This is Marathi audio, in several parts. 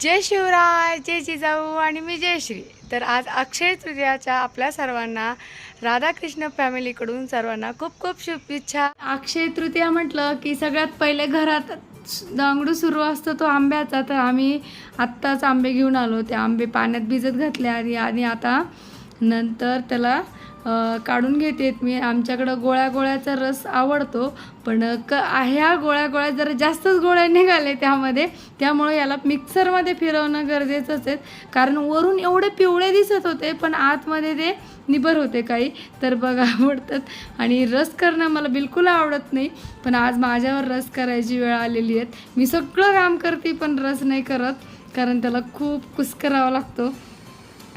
जय शिवराय जय जिजाऊ आणि मी जयश्री तर आज अक्षय तृतीयाच्या आपल्या सर्वांना राधाकृष्ण फॅमिलीकडून सर्वांना खूप खूप शुभेच्छा. अक्षय तृतीया म्हटलं की सगळ्यात पहिले घरात दांगडू सुरू असतो तो आंब्याचा. तर आम्ही आत्ताच आंबे घेऊन आलो. ते आंबे पाण्यात भिजत घातले आधी आणि आता नंतर त्याला काढून घेतेत मी आमच्याकडं गोळ्या गोळ्याचा रस आवडतो. पण क ह्या गोळ्या गोळ्या जरा जास्तच गोळ्या निघाले त्यामध्ये. त्यामुळे याला मिक्सरमध्ये फिरवणं गरजेचंच आहे. कारण वरून एवढे पिवळे दिसत होते पण आतमध्ये ते निबर होते काही. तर बघा आवडतात. आणि रस करणं मला बिलकुल आवडत नाही. पण आज माझ्यावर रस करायची वेळ आलेली आहेत मी सगळं काम करते पण रस नाही करत. कारण त्याला खूप कुस करावा लागतो.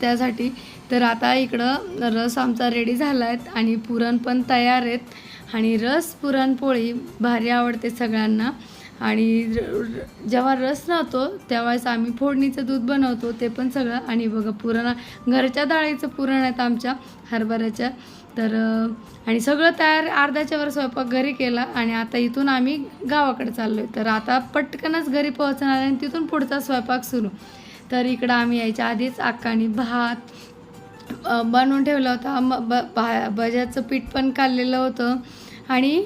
त्यासाठी तर आता इकडं रस आमचा रेडी झाला आहे आणि पुरण पण तयार आहेत. आणि रस पुरणपोळी भारी आवडते सगळ्यांना. आणि जेव्हा रस राहतो तेव्हाच आम्ही फोडणीचं दूध बनवतो ते पण सगळं. आणि बघा पुरण घरच्या डाळीचं पुरण आहेत आमच्या हरभऱ्याच्या. तर आणि सगळं तयार अर्ध्याच्या वर स्वयंपाक घरी केला आणि आता इथून आम्ही गावाकडे चाललो आहे तर आता पटकनच घरी पोहोचणार आणि तिथून पुढचा स्वयंपाक सुरू. तर इकडं आम्ही यायच्या आधीच अक्कानी भात बनवून ठेवला होता. म ब भा पीठ पण काढलेलं होतं. आणि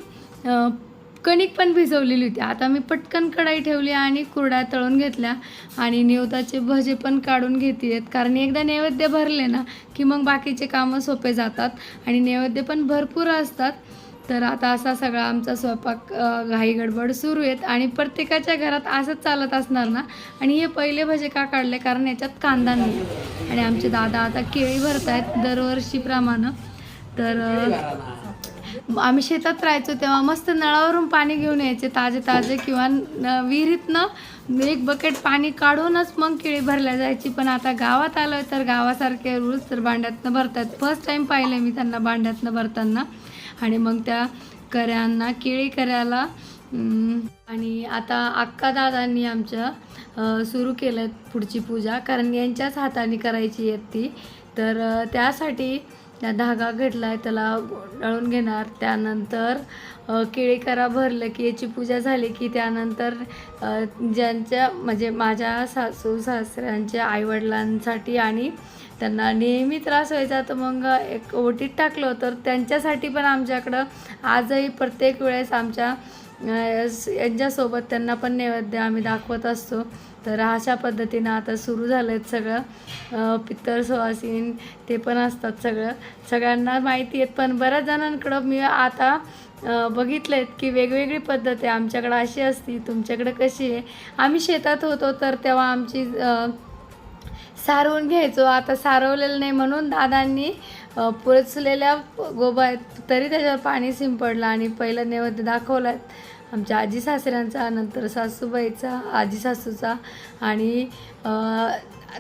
कणिक पण भिजवलेली होती. आता मी पटकन कढाई ठेवली आणि कुरड्या तळून घेतल्या. आणि निवताचे भजे पण काढून घेते कारण एकदा नैवेद्य भरले ना की मग बाकीचे कामं सोपे जातात. आणि नैवेद्य पण भरपूर असतात. तर आता असा सगळा आमचा स्वयंपाक घाई गडबड सुरू आहेत आणि प्रत्येकाच्या घरात असंच चालत असणार ना? आणि हे पहिले भजे का काढले? कारण याच्यात कांदा नाही. आणि आमचे दादा आता केळी भरत आहेत दरवर्षीप्रमाणे तर आम्ही शेतात राहायचो तेव्हा मस्त नळावरून पाणी घेऊन यायचे ताजे ताजे किंवा न- विहिरीतनं एक बकेट पाणी काढूनच मग केळी भरल्या जायची. पण आता गावात आलो आहे तर गावासारखे रूल्स तर भांड्यातनं भरतात फर्स्ट टाईम पाहिले मी त्यांना भांड्यातनं भरताना. आणि मग त्या कऱ्यांना केळी कऱ्याला आणि आता अक्का दादांनी आमच्या सुरू केलं पुढची पूजा. कारण यांच्याच हाताने करायची आहेत ती. तर त्यासाठी त्या धागा घेतला आहे त्याला दळून घेणार. त्यानंतर केळीकरा केळी करा भरलं की याची पूजा झाली की त्यानंतर ज्यांच्या म्हणजे माझ्या सासू सासऱ्यांच्या आईवडिलांसाठी आणि त्यांना नेहमी त्रास व्हायचा. तर मग एक ओटीत टाकलं तर त्यांच्यासाठी पण आमच्याकडं आजही प्रत्येक वेळेस आमच्या यांच्यासोबत त्यांना पण नैवेद्य आम्ही दाखवत असतो. तर अशा पद्धतीनं आता सुरू झालं आहेत सगळं. अ, पित्तर सुवासीन ते पण असतात सगळं. सगळ्यांना माहिती आहेत. पण बऱ्याच जणांकडं मी आता बघितलं आहेत की वेगवेगळी पद्धत आहे आमच्याकडं अशी असती तुमच्याकडं कशी आहे. आम्ही शेतात होतो तर तेव्हा आमची सारवून घ्यायचो. आता सारवलेलं नाही म्हणून दादांनी पुरचलेल्या गोबा आहेत तरी त्याच्यावर पाणी शिंपडलं आणि पहिलं नैवेद्य दाखवलं. आमच्या आजी सासऱ्यांचा नंतर सासूबाईचा आजी सासूचा आणि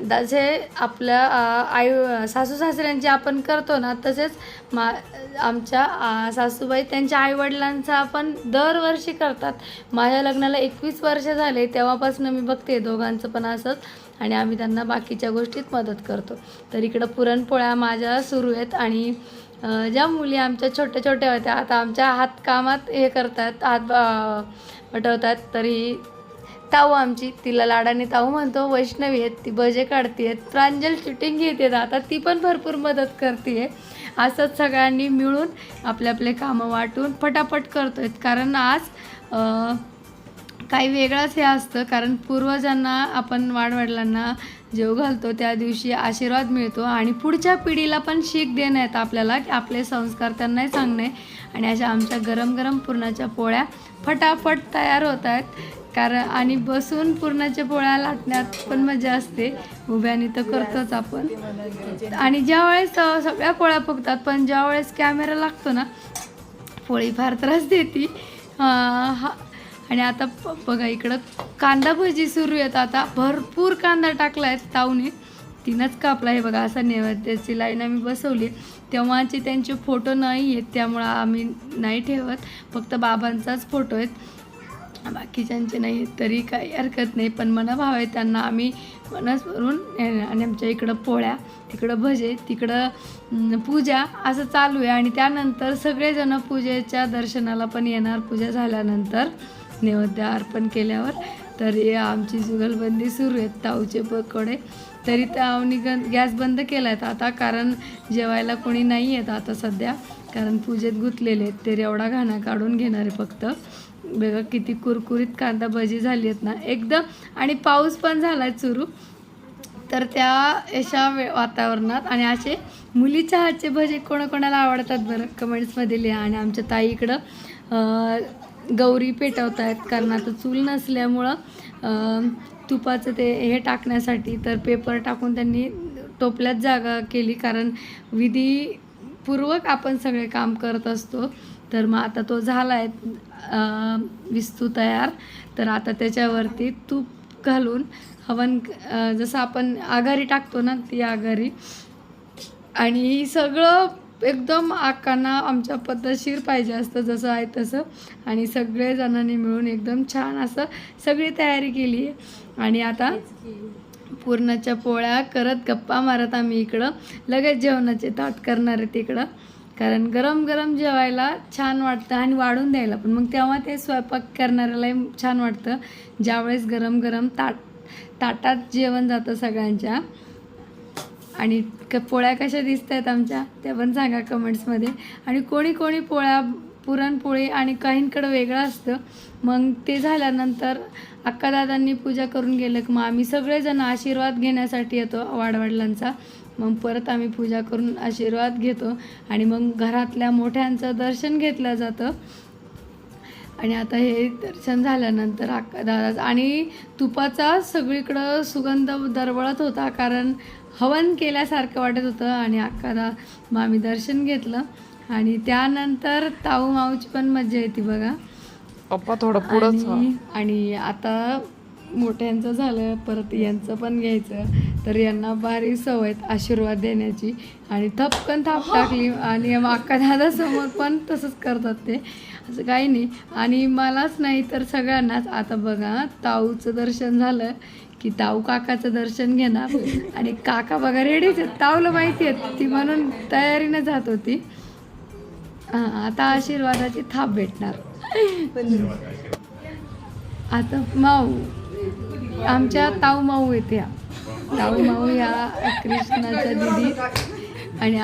जसे आपल्या आई सासू सासऱ्यांचे आपण करतो ना तसेच मा आमच्या सासूबाई त्यांच्या आईवडिलांचा आपण दरवर्षी करतात. माझ्या लग्नाला एकवीस वर्ष झाले तेव्हापासून मी बघते दोघांचं पण असंच. आणि आम्ही त्यांना बाकीच्या गोष्टीत मदत करतो. तर इकडं पुरणपोळ्या माझ्या सुरू आहेत आणि ज्या मुली आमच्या छोट्या छोट्या होत्या आता आमच्या हातकामात हे करतात हात पटवतात तरी ताऊ आमची तिला लाडाने ताऊ म्हणतो वैष्णवी आहेत ती भजे काढते आहेत प्रांजल शूटिंग घेते आता ती पण भरपूर मदत करते असंच सगळ्यांनी मिळून आपले आपले कामं वाटून फटाफट करतो आहेत कारण आज काही वेगळंच हे असतं कारण पूर्वजांना आपण वाडवडिलांना जेव घालतो त्या दिवशी आशीर्वाद मिळतो आणि पुढच्या पिढीला पण शीख देणं येतं आपल्याला की आपले संस्कार त्यांनाही सांगणे. आणि अशा आमच्या गरम गरम पुरणाच्या पोळ्या फटाफट तयार होत आहेत. कारण आणि बसून पुरणाच्या पोळ्या लाटण्यात पण मजा असते. उभ्याने तर करतोच आपण. आणि ज्यावेळेस वेळेस सगळ्या पोळ्या पकतात पण ज्यावेळेस कॅमेरा लागतो ना पोळी फार त्रास देते. हा आणि आता प- बघा इकडं कांदा भजी सुरू आहेत. आता भरपूर कांदा टाकला आहे ताऊने. तिनंच कापला आहे बघा असा नैवेद्याची लाईन आम्ही बसवली. तेव्हाचे त्यांचे फोटो नाही आहेत त्यामुळं आम्ही नाही ठेवत. फक्त बाबांचाच फोटो आहेत. बाकीच्यांचे नाही आहेत तरी काही हरकत नाही. पण मना भाव आहे त्यांना आम्ही मनस भरून आणि आमच्या इकडं पोळ्या तिकडं भजे तिकडं पूजा असं चालू आहे. आणि त्यानंतर सगळेजण पूजेच्या दर्शनाला पण येणार पूजा झाल्यानंतर. नैवेद्य अर्पण केल्यावर तर हे आमची जुगलबंदी सुरू आहेत ताऊचे पकोडे. तरी तावनी गन गॅस बंद केला आहेत आता कारण जेवायला कोणी नाही आहेत आता सध्या कारण पूजेत गुंतलेले आहेत. ते एवढा घाणा काढून घेणार आहे फक्त. बघा किती कुरकुरीत कांदा भजी झाली आहेत ना. एकदम आणि पाऊस पण झाला आहे सुरू. तर त्या अशा वे वातावरणात आणि असे मुलीच्या हातचे भजे कोणाकोणाला आवडतात बरं? कमेंट्समध्ये लिहा. आणि आमच्या ताई इकडं गौरी पेटवत आहेत कारण आता चूल नसल्यामुळं तुपाचं ते हे टाकण्यासाठी तर पेपर टाकून त्यांनी टोपल्यात जागा केली. कारण विधीपूर्वक आपण सगळे काम करत असतो. तर मग आता तो झाला आहे विस्तू तयार. तर आता त्याच्यावरती तूप घालून हवन जसं आपण आघारी टाकतो ना ती आघारी. आणि सगळं एकदम आकांना आमच्या पद्धतशीर पाहिजे असतं जसं आहे तसं. आणि सगळे जणांनी मिळून एकदम छान असं सगळी तयारी केली आहे. आणि आता पूर्णाच्या पोळ्या करत गप्पा मारत आम्ही इकडं. लगेच जेवणाचे ताट करणार आहे तिकडं कारण गरम गरम जेवायला छान वाटतं आणि वाढून द्यायला पण. मग तेव्हा ते स्वयंपाक करणाऱ्यालाही छान वाटतं. ज्यावेळेस गरम गरम ताट ताटात जेवण जातं सगळ्यांच्या आणि क पोळ्या कशा दिसत आहेत आमच्या त्या पण सांगा कमेंट्समध्ये आणि कोणी कोणी पोळ्या पुरणपोळी आणि काहींकडं वेगळं असतं. मग ते झाल्यानंतर अक्कादादांनी पूजा करून गेलं की मग आम्ही सगळेजण आशीर्वाद घेण्यासाठी येतो वाडवडिलांचा. मग परत आम्ही पूजा करून आशीर्वाद घेतो. आणि मग घरातल्या मोठ्यांचं दर्शन घेतलं जातं. आणि आता हे दर्शन झाल्यानंतर अक्का दादा आणि तुपाचा सगळीकडं सुगंध दरवळत होता कारण हवन केल्यासारखं वाटत होतं आणि अक्का दा मग आम्ही दर्शन घेतलं. आणि त्यानंतर ताऊ माऊची पण मज्जा येते बघा. पप्पा थोडं व्हा. आणि आता मोठ्यांचं झालं परत यांचं पण घ्यायचं. तर यांना भारी सवय आशीर्वाद देण्याची. आणि थपकन थाप टाकली आणि अक्का दादा समोर पण तसंच करतात ते. असं काही नाही. आणि मलाच नाही तर सगळ्यांनाच. आता बघा ताऊचं दर्शन झालं की ताऊ काकाचं दर्शन घेणार. आणि काका बघा रेडीच आहेत. ताऊला माहिती आहेत. ती म्हणून तयारीनं जात होती. हां आता आशीर्वादाची थाप भेटणार. आता माऊ आमच्या ताऊ माऊ येते या. ताऊ माऊ या कृष्णाच्या दिदी. आणि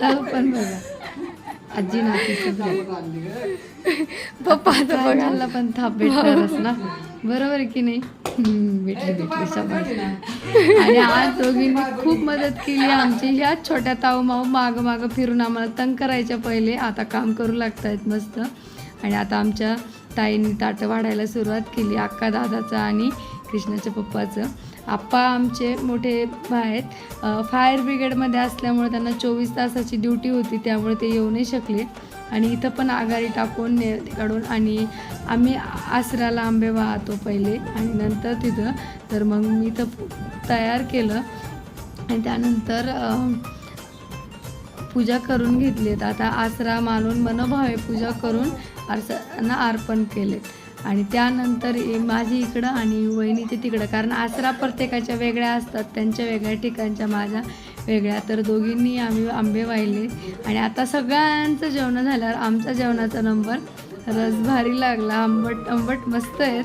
ताऊ पण बघा. आजी नातीचं पप्पाचं बघायला पण थाप भेटणारच ना. बरोबर आहे की नाही? हम्म, भेटली भेटली. शाबास. आणि आज दोघींनी खूप मदत केली. आमची ह्या छोट्या ताऊ माऊ मागं मागं फिरून आम्हाला तंग करायच्या पहिले. आता काम करू लागतायत मस्त. आणि आता आमच्या ताईंनी ताटं वाढायला सुरुवात केली. अक्का दादाचं आणि कृष्णाच्या पप्पाचं. आप्पा आमचे मोठे आहेत. फायर ब्रिगेडमध्ये असल्यामुळे त्यांना चोवीस तासाची ड्युटी होती त्यामुळे ते येऊ नाही शकले. आणि इथं पण आघाडी टाकून ने काढून आणि आम्ही आसराला आंबे वाहतो पहिले आणि नंतर तिथं. तर मग मी तर तयार केलं. आणि त्यानंतर पूजा करून घेतलीत. आता आसरा मानून मनोभावे पूजा करून आरसांना अर्पण केले आणि त्यानंतर ए- माझी इकडं आणि वहिनीचे तिकडं. कारण आसरा प्रत्येकाच्या वेगळ्या असतात त्यांच्या वेगळ्या ठिकाणच्या माझ्या वेगळ्या. तर दोघींनी आम्ही आंबे वाहिले. आणि आता सगळ्यांचं जेवणं झाल्यावर आमचा जेवणाचा नंबर रस भारी लागला. आंबट आंबट मस्त आहेत.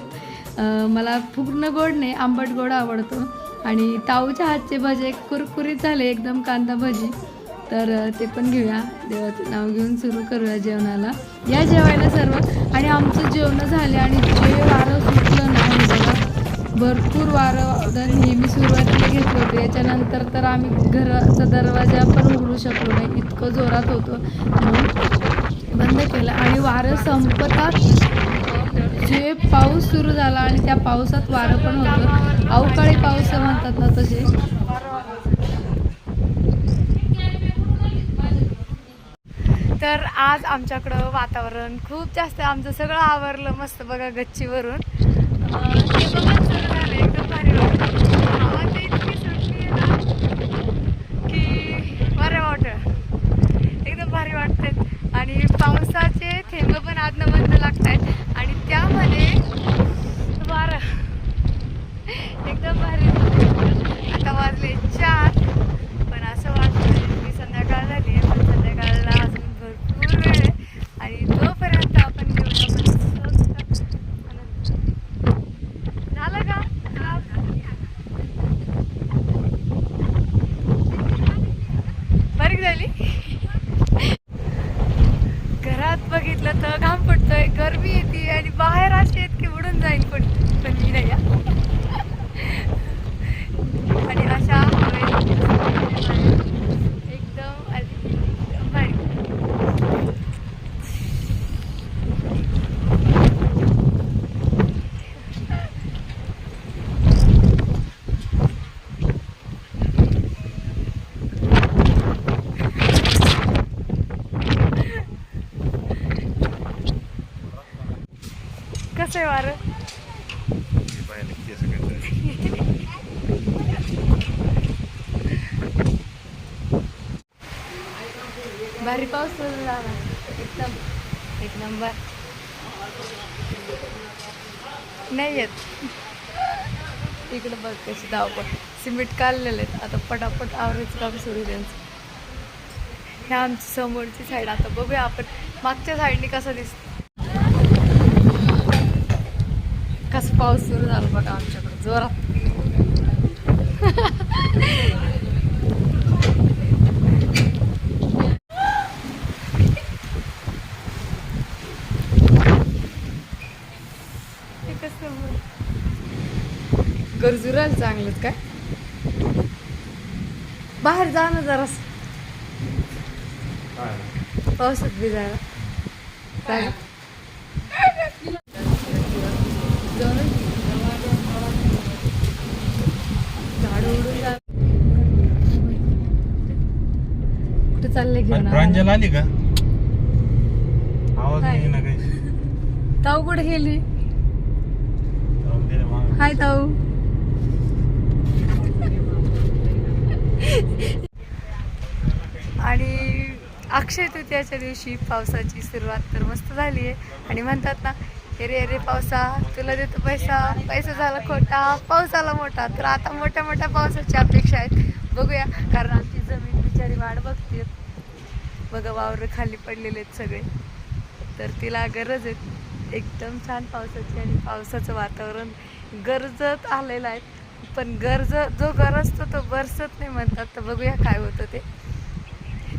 मला पूर्ण गोड नाही आंबट गोड आवडतो. आणि ताऊच्या हातचे भजे कुरकुरीत झाले एकदम कांदा भजी. तर ते पण घेऊया. देवाचं नाव घेऊन सुरू करूया जेवणाला. या जेवायला सर्व आणि आमचं जेवणं झाले आणि जे वारं सुटलं ना हे बघा. भरपूर वारं नेहमी सुरुवातीला घेतलं होतं. याच्यानंतर तर आम्ही घराचा दरवाजा पण उघडू शकलो नाही. इतकं जोरात होतं. म्हणून बंद केलं. आणि वारं संपतात. जे पाऊस सुरू झाला आणि त्या पावसात वारं पण होतं. अवकाळी पाऊस म्हणतात ना तसे. तर आज आमच्याकडं वातावरण खूप जास्त आमचं सगळं आवरलं मस्त बघा गच्चीवरून ते बघा झालं एकदम भारी वाटतं इतकी सुटली ना की बरं वाटतं एकदम भारी वाटते आणि पावसाचे थेंब पण आजनं बंद लागत आहेत आणि त्यामध्ये वारं एकदम भारी आता वाजले चार पण असं वाटतं की संध्याकाळ झाली आहे पण संध्याकाळला अजून भरपूर वेळ आहे आणि तोपर्यंत आपण घेऊया मस्त आनंद. आहे वारं भारी पाऊस सुरू झाला. एकदम एक नंबर. नाही येत. इकडं बघ कशी धावपळ. सिमेंट काढलेले आहेत. आता पटापट आवरायचं काम सुरू त्यांचं. ह्या आमची समोरची साईड आता बघूया आपण मागच्या साईडने कसं दिसत कसं पाऊस सुरू झाला बघा आमच्याकडे. जोरात हे कसं गरजू राहील चांगलंच काय? बाहेर जा ना जरास. पावसात भिजायला. काय? जाऊ ना. झाडं उडून जा कुठे चालले घेऊन आली का? आवाज. नाही ना काही. ताऊ कुठे गेली. हाय ताऊ. आणि अक्षय तृतीयाच्या दिवशी पावसाची सुरुवात तर मस्त झाली आहे. आणि म्हणतात ना अरे अरे पावसा तुला देतो पैसा. पैसा झाला खोटा पाऊस आला मोठा. तर आता मोठ्या मोठ्या पावसाची अपेक्षा आहेत. बघूया कारण आमची जमीन बिचारी वाट बघते बघा वावर खाली पडलेले आहेत सगळे. तर तिला गरज आहे. एकदम छान पावसाची आणि पावसाचं वातावरण गरजत आलेलं आहे. पण गरज जो गरजतो तो बरसत नाही म्हणतात. तर बघूया काय होतं ते.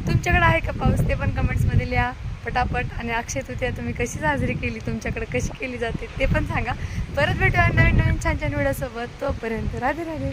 तुमच्याकडे आहे का पाऊस? ते पण कमेंट्समध्ये लिहा. पटापट. आणि अक्षय तृतीया तुम्ही कशी साजरी केली? तुमच्याकडे कशी केली जाते? ते पण सांगा. परत भेटूया नवीन नवीन छान छान वेळासोबत तोपर्यंत राधे राधे